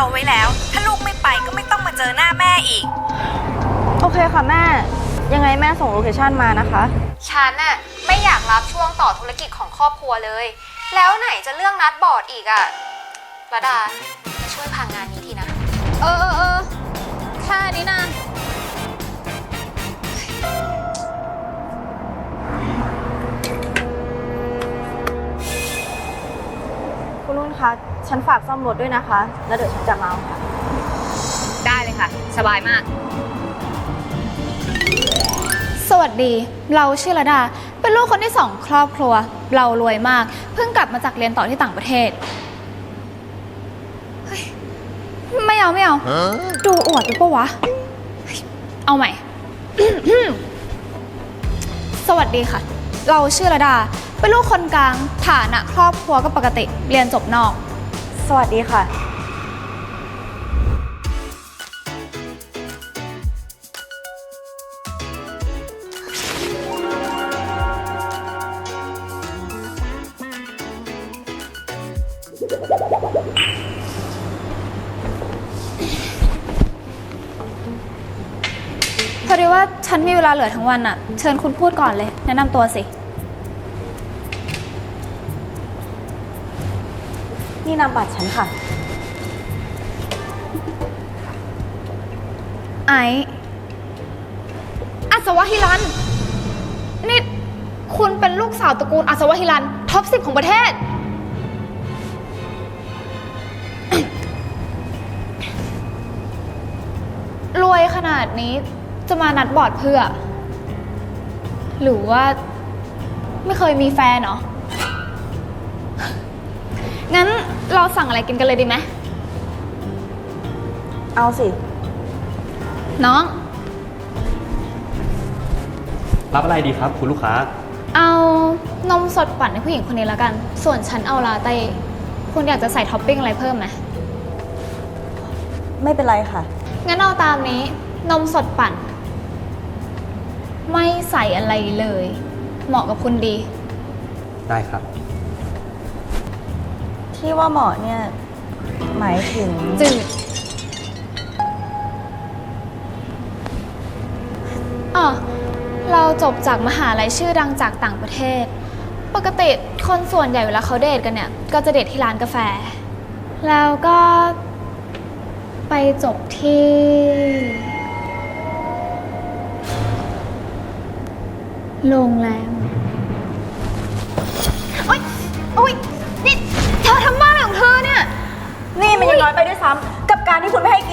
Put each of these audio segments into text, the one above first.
เขาไว้แล้ว ถ้าลูกไม่ไปก็ไม่ต้องมาเจอหน้าแม่อีก โอเคค่ะแม่ ยังไงแม่ส่งโลเคชั่นมานะคะ ฉันน่ะไม่อยากรับช่วงต่อธุรกิจของครอบครัวเลย แล้วไหนจะเรื่องนัดบอร์ดอีกอะระดามาช่วยพางานนี้ทีนะ เออเออเออแค่นี้นะ คุณนุ่นคะ ฉันฝากซ่อมรถด้วยนะคะ แล้วเดี๋ยวฉันจะมาเอาค่ะ ได้เลยค่ะ สบายมาก สวัสดี เราชื่อระดา เป็นลูกคนที่สองครอบครัว เรารวยมาก เพิ่งกลับมาจากเรียนต่อที่ต่างประเทศ เฮ้ย ไม่เอาไม่เอา ดูอวดไปปะวะเฮ้ยเอาใหม่ สวัสดีค่ะ เราชื่อระดา เป็นลูกคนกลางฐานะครอบครัวก็ปกติเรียนจบนอก สวัสดีค่ะ พอดีว่าฉันมีเวลาเหลือทั้งวันอะเชิญคุณพูดก่อนเลย แนะนำตัวสิ นี่นามบัตรฉันค่ะ ไอซ์อัศวฮิรัน นี่ คุณเป็นลูกสาวตระกูลอัศวฮิรัน ท็อปสิบของประเทศ รวยขนาดนี้จะมานัดบอร์ดเพื่อ หรือว่า ไม่เคยมีแฟนเหรอ งั้นเราสั่งอะไรกินกันเลยดีไหมเอาสิ น้อง รับอะไรดีครับคุณลูกค้า เอานมสดปั่นให้ผู้หญิงคนนี้แล้วกัน ส่วนฉันเอาลาเต้คุณอยากจะใส่ท็อปปิ้งอะไรเพิ่มไหมไม่เป็นไรค่ะ งั้นเอาตามนี้ นมสดปั่น ไม่ใส่อะไรเลย เหมาะกับคุณดี ได้ครับ ที่ว่าเหมาะเนี่ยหมายถึงจืดอ๋อเราจบจากมหาลัยชื่อดังจากต่างประเทศ ปกติคนส่วนใหญ่เวลาเขาเดทกันเนี่ย ก็จะเดทที่ร้านกาแฟ แล้วก็ไปจบที่ โรงแรม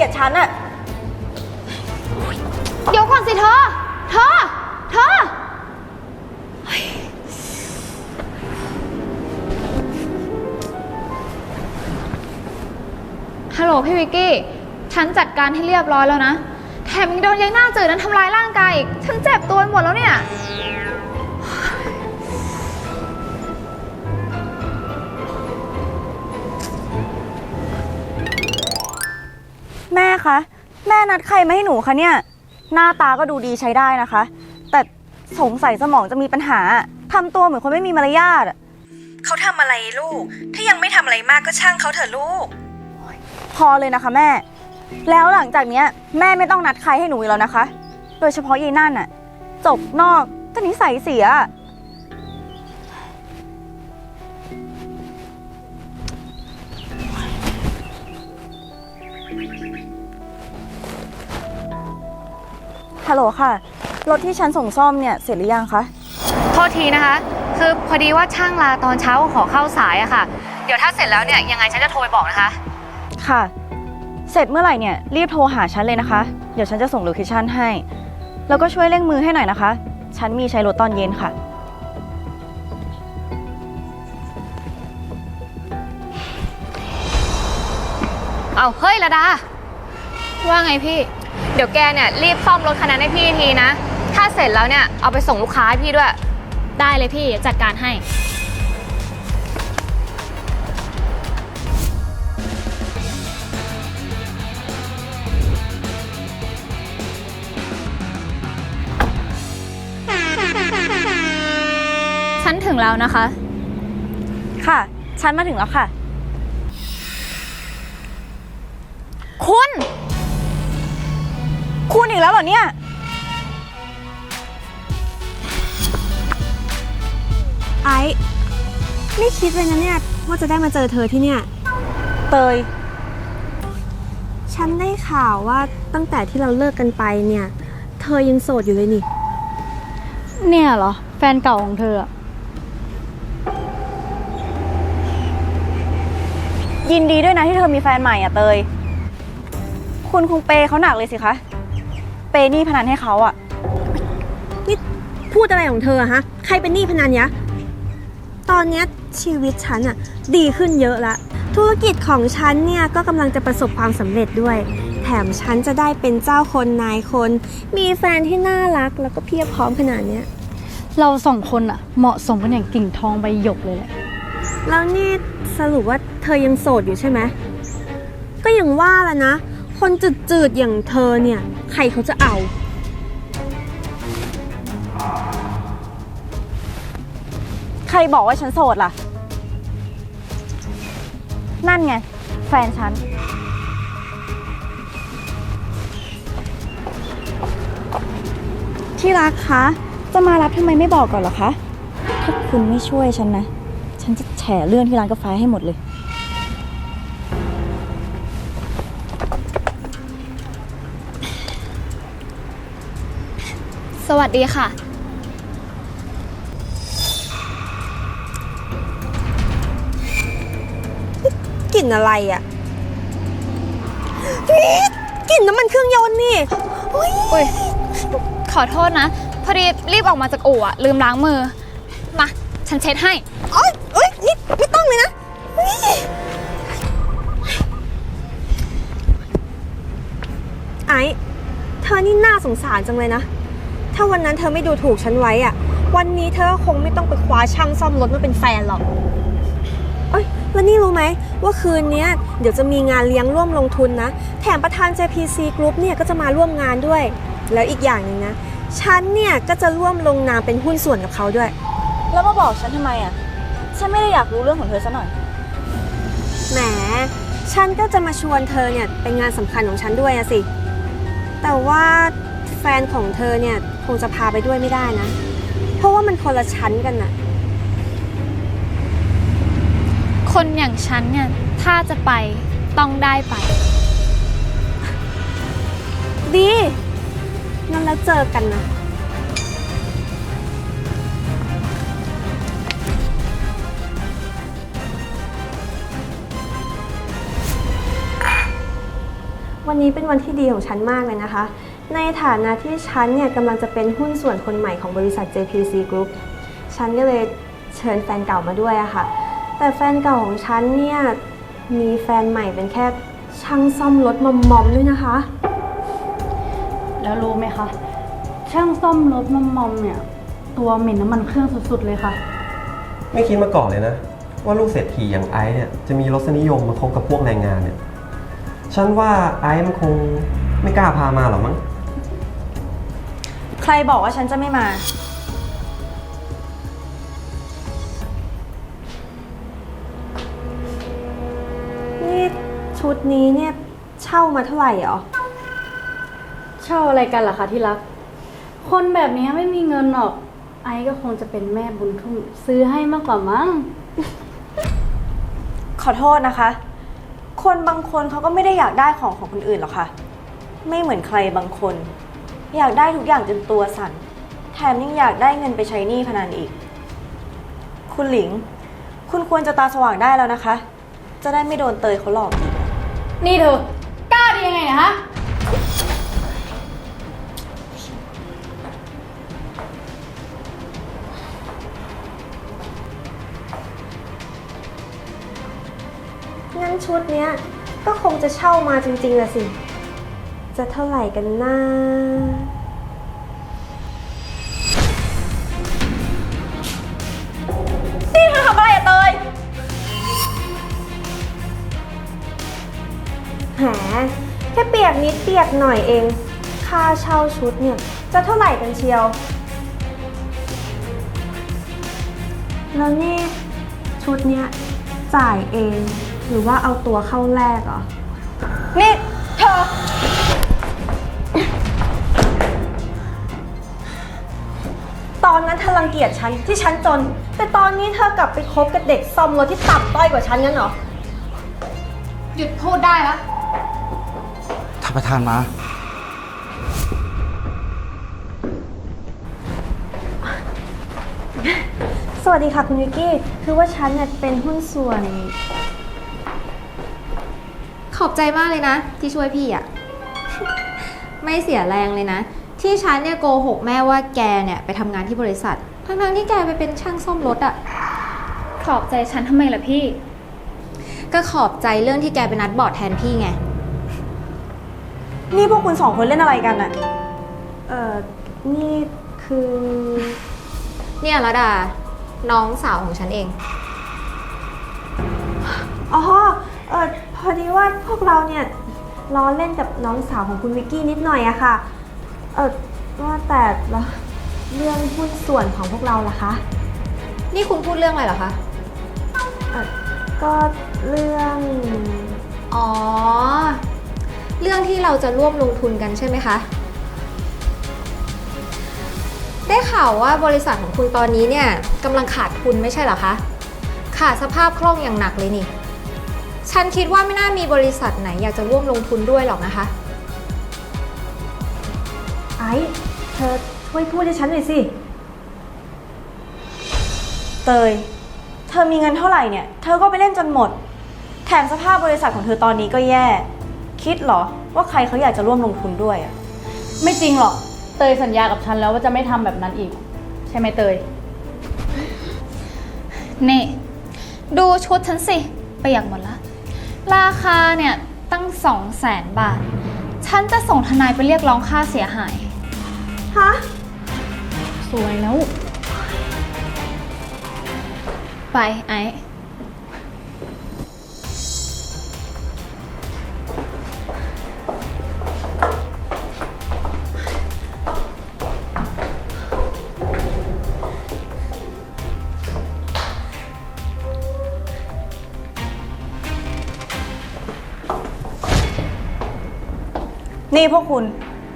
ยรติฉันอะเดี๋ยวก่อนสิเธอ เธอ เธอ ฮัลโหลพี่วิกกี้ ฉันจัดการให้เรียบร้อยแล้วนะ แถมยังโดนยายหน้าจืดนั้นทำร้ายร่างกายอีก ฉันเจ็บตัวไปหมดแล้วเนี่ย คะ แม่นัดใครมาให้หนูคะเนี่ย หน้าตาก็ดูดีใช้ได้นะคะ แต่สงสัยสมองจะมีปัญหาทำตัวเหมือนคนไม่มีมารยาทอะเขาทำอะไรลูก ถ้ายังไม่ทำอะไรมากก็ช่างเขาเถอะลูก พอเลยนะคะแม่ แล้วหลังจากเนี้ย แม่ไม่ต้องนัดใครให้หนูอีกแล้วนะคะ โดยเฉพาะยายนั่นอะจบนอกก็นิสัยเสีย ฮัลโหลค่ะ รถที่ฉันส่งซ่อมเนี่ยเสร็จหรือยังคะ โทษทีนะคะ คือพอดีว่าช่างลาตอนเช้าขอเข้าสายอะค่ะ เดี๋ยวถ้าเสร็จแล้วเนี่ยยังไงฉันจะโทรไปบอกนะคะ ค่ะ เสร็จเมื่อไหร่เนี่ยรีบโทรหาฉันเลยนะคะ เดี๋ยวฉันจะส่งโลเคชั่นให้ แล้วก็ช่วยเร่งมือให้หน่อยนะคะ ฉันมีใช้รถตอนเย็นค่ะ เอาเฮ้ยระดา ว่าไงพี่ เดี๋ยวแกเนี่ยรีบซ่อมรถคันนั้นให้พี่ทีนะ ถ้าเสร็จแล้วเนี่ยเอาไปส่งลูกค้าให้พี่ด้วย ได้เลยพี่จัดการให้ ฉันถึงแล้วนะคะ ค่ะ ฉันมาถึงแล้วค่ะ เหรอเนี่ย ไอ้ไม่คิดเลยนะเนี่ยว่าจะได้มาเจอเธอที่เนี่ย เตย ฉันได้ข่าวว่าตั้งแต่ที่เราเลิกกันไปเนี่ย เธอยังโสดอยู่เลยนี่ เนี่ยเหรอ แฟนเก่าของเธออะยินดีด้วยนะที่เธอมีแฟนใหม่อะเตย คุณคงเปย์เขาหนักเลยสิคะ เปย์หนี่พนันให้เขาอะนี่พูดอะไรของเธออะฮะ ใครเป็นหนี้พนันยะ ตอนเนี้ยชีวิตฉันอะดีขึ้นเยอะละ ธุรกิจของฉันเนี่ยก็กำลังจะประสบความสำเร็จด้วย แถมฉันจะได้เป็นเจ้าคนนายคน มีแฟนที่น่ารักแล้วก็เพียบพร้อมขนาดเนี้ย เราสองคนอะเหมาะสมกันอย่างกิ่งทองใบหยกเลยแหละ แล้วนี่สรุปว่าเธอยังโสดอยู่ใช่ไหม ก็อย่างว่าละนะ คนจืดๆอย่างเธอเนี่ย ใครเขาจะเอา ใครบอกว่าฉันโสดล่ะ นั่นไง แฟนฉัน ที่รักคะ จะมารับทำไมไม่บอกก่อนเหรอคะ ถ้าคุณไม่ช่วยฉันนะ ฉันจะแฉเรื่องที่ร้านกาแฟให้หมดเลย สวัสดีค่ะ กลิ่นอะไรอะ่ะเฮ้ยกลิ่นน้ำมันเครื่องยนต์นี่เฮ้ยอุ้ยขอโทษนะ พอดีรีบออกมาจากอู่อะลืมล้างมือ มา ฉันเช็ดให้เอ้ยเอ้ยนี่ไม่ต้องเลยนะเฮ้ยไอ้เธอนี่น่าสงสารจังเลยนะ ถ้าวันนั้นเธอไม่ดูถูกฉันไว้อะวันนี้เธอก็คงไม่ต้องไปคว้าช่างซ่อมรถมาเป็นแฟนหรอกเอ้ยแล้วนี่รู้ไหมว่าคืนเนี้ยเดี๋ยวจะมีงานเลี้ยงร่วมลงทุนนะ แถมประธาน JPC Group เนี่ยก็จะมาร่วมงานด้วย แล้วอีกอย่างหนึ่งนะฉันเนี่ยก็จะร่วมลงนามเป็นหุ้นส่วนกับเขาด้วย แล้วมาบอกฉันทำไมอะ ฉันไม่ได้อยากรู้เรื่องของเธอซะหน่อย แหม ฉันก็จะมาชวนเธอเนี่ยเป็นงานสำคัญของฉันด้วยอะสิ แต่ว่าแฟนของเธอเนี่ย คงจะพาไปด้วยไม่ได้นะ เพราะว่ามันคนละชั้นกันน่ะ คนอย่างฉันเนี่ย ถ้าจะไปต้องได้ไป ดีงั้นแล้วเจอกันนะ วันนี้เป็นวันที่ดีของฉันมากเลยนะคะ ในฐานะที่ฉันเนี่ยกำลังจะเป็นหุ้นส่วนคนใหม่ของบริษัท JPC Group ฉันก็เลยเชิญแฟนเก่ามาด้วยอะค่ะ แต่แฟนเก่าของฉันเนี่ยมีแฟนใหม่เป็นแค่ช่างซ่อมรถมอมๆด้วยนะคะ แล้วรู้ไหมคะ ช่างซ่อมรถมอมมอมเนี่ย ตัวเหม็นน้ำมันเครื่องสุดๆเลยค่ะ ไม่คิดมาก่อนเลยนะ ว่าลูกเศรษฐีอย่างไอซ์เนี่ยจะมีรสนิยมมาคบกับพวกแรงงานเนี่ย ฉันว่าไอซ์มันคงไม่กล้าพามาหรอกมั้ง ใครบอกว่าฉันจะไม่มา นี่ชุดนี้เนี่ยเช่ามาเท่าไหร่หรอ เช่าอะไรกันล่ะคะที่รัก คนแบบนี้ไม่มีเงินหรอก ไอ้ก็คงจะเป็นแม่บุญทุ่มซื้อให้มากกว่ามั้ง ขอโทษนะคะ คนบางคนเขาก็ไม่ได้อยากได้ของของคนอื่นหรอกค่ะ ไม่เหมือนใครบางคน อยากได้ทุกอย่างจนตัวสั่น แถมยังอยากได้เงินไปใช้หนี้พนันอีก คุณหลิง คุณควรจะตาสว่างได้แล้วนะคะ จะได้ไม่โดนเตยเขาหลอกอีก นี่เธอกล้าดียังไงเนะฮะ งั้นชุดเนี้ยก็คงจะเช่ามาจริงๆละสิ จะเท่าไหร่กันนะ นี่เธอทำอะไรอะเตย แหมแค่เปียกนิดเปียกหน่อยเอง ค่าเช่าชุดเนี่ย จะเท่าไหร่กันเชียว แล้วนี่ชุดเนี้ยจ่ายเอง หรือว่าเอาตัวเข้าแรกเหรอ นี่เธอ อนนั้นเธอรังเกียจฉันที่ฉันจน แต่ตอนนี้เธอกลับไปคบกับเด็กซ่อมรถที่ต่ำต้อยกว่าฉันงั้นเหรอ หยุดพูดได้แล้วท่านประธานมา สวัสดีค่ะคุณวิกกี้ คือว่าฉันเนี่ยเป็นหุ้นส่วน ขอบใจมากเลยนะ ที่ช่วยพี่อะ ไม่เสียแรงเลยนะ ที่ฉันเนี่ยโกหกแม่ว่าแกเนี่ยไปทำงานที่บริษัท ทั้งๆที่แกไปเป็นช่างซ่อมรถอะขอบใจฉันทำไมล่ะพี่ ก็ขอบใจเรื่องที่แกไปนัดบอร์ดแทนพี่ไง นี่พวกคุณสองคนเล่นอะไรกันอะเอ่อ นี่คือ เนี่ยระดา น้องสาวของฉันเอง อ๋อ เออพอดีว่าพวกเราเนี่ยล้อเล่นกับน้องสาวของคุณวิกกี้นิดหน่อยอะค่ะ เออว่าแต่แล้วเรื่องหุ้นส่วนของพวกเราล่ะคะนี่คุณพูดเรื่องอะไรเหรอคะ เออก็เรื่องอ๋อ เรื่องที่เราจะร่วมลงทุนกันใช่ไหมคะ ได้ข่าวว่าบริษัทของคุณตอนนี้เนี่ยกำลังขาดทุนไม่ใช่เหรอคะ ขาดสภาพคล่องอย่างหนักเลยนี่ ฉันคิดว่าไม่น่ามีบริษัทไหนอยากจะร่วมลงทุนด้วยหรอกนะคะ ไอ้เธอช่วยพูดให้ฉันหน่อยสิ เตย เธอมีเงินเท่าไหร่เนี่ย เธอก็ไปเล่นจนหมด แถมสภาพบริษัทของเธอตอนนี้ก็แย่ คิดเหรอว่าใครเขาอยากจะร่วมลงทุนด้วยอะไม่จริงหรอก เตยสัญญากับฉันแล้วว่าจะไม่ทำแบบนั้นอีก ใช่ไหมเตย นี่ ดูชุดฉันสิประหยัดหมดละ ราคาเนี่ยตั้งสองแสนบาท ฉันจะส่งทนายไปเรียกร้องค่าเสียหาย ฮะ สวยแล้ว ไปไอ้นี่พวกคุณ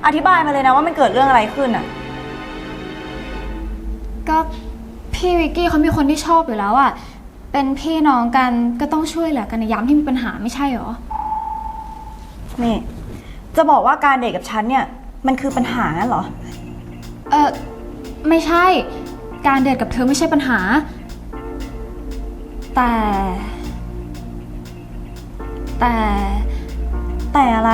อธิบายมาเลยนะว่ามันเกิดเรื่องอะไรขึ้นอะก็พี่วิกกี้เขามีคนที่ชอบอยู่แล้วอะเป็นพี่น้องกันก็ต้องช่วยเหลือกันในยามที่มีปัญหาไม่ใช่เหรอ นี่ จะบอกว่าการเดทกับฉันเนี่ย มันคือปัญหางั้นเหรอ เออไม่ใช่ การเดทกับเธอไม่ใช่ปัญหา แต่ แต่ แต่อะไร